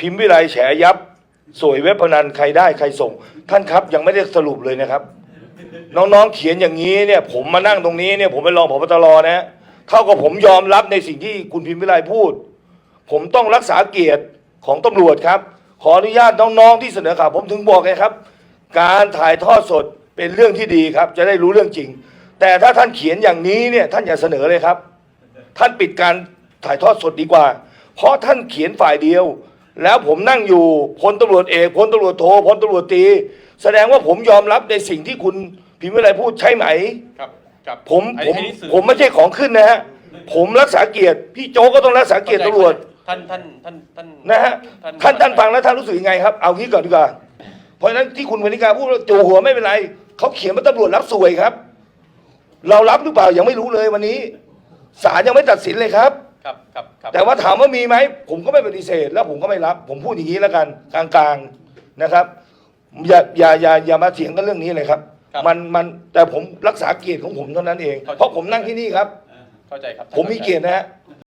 พิมพ์วิไลแฉยับ สวยเว็บพนันใครได้ใครส่ง ท่านครับยังไม่ได้สรุปเลยนะครับ น้องๆเขียนอย่างนี้เนี่ย ผมมานั่งตรงนี้เนี่ยผมเป็นรองผบตรนะเท่ากับผมยอมรับในสิ่งที่คุณพิมพ์วิไลพูด ผมต้องรักษาเกียรติของตำรวจครับ ขออนุญาตน้องๆที่เสนอข่าวผมถึงบอกไงครับ การถ่ายทอดสดเป็นเรื่องที่ดีครับ จะได้รู้เรื่องจริง แต่ถ้าท่านเขียนอย่างนี้เนี่ยท่านอย่าเสนอเลยครับ ท่านปิดการถ่ายทอดสดดีกว่า เพราะท่านเขียนฝ่ายเดียว แล้วผมนั่งอยู่พลตำรวจเอกพลตำรวจโทพลตำรวจตรีแสดงว่าผมยอมรับในสิ่งที่คุณพิมพ์วิไลพูดใช่ไหม ครับครับผมอันผมอันนี้สื่อผมไม่ใช่ของขึ้นนะฮะผมรักษาเกียรติพี่โจกก็ต้องรักษาเกียรติตำรวจท่านท่านท่านท่านนะฮะท่านท่านท่านฟังแล้วท่านรู้สึกยังไงครับ เอางี้ก่อนดีกว่าเพราะฉะนั้นที่คุณวนิกาพูดว่าจูหัวไม่เป็นไรเขาเขียนว่าตำรวจรับสวยครับ เรารับหรือเปล่ายังไม่รู้เลยวันนี้ศาลยังไม่ตัดสินเลยครับ ครับครับครับแต่ว่าถามว่ามีไหมผมก็ไม่ปฏิเสธ แล้วผมก็ไม่รับ ผมพูดอย่างนี้แล้วกันกลางๆนะครับอย่าอย่าอย่าอย่ามาเถียงกันเรื่องนี้เลยครับมันมันแต่ผมรักษาเกียรติของผมเท่านั้นเองเพราะผมนั่งที่นี่ครับ เข้าใจครับผมมีเกียรตินะฮะ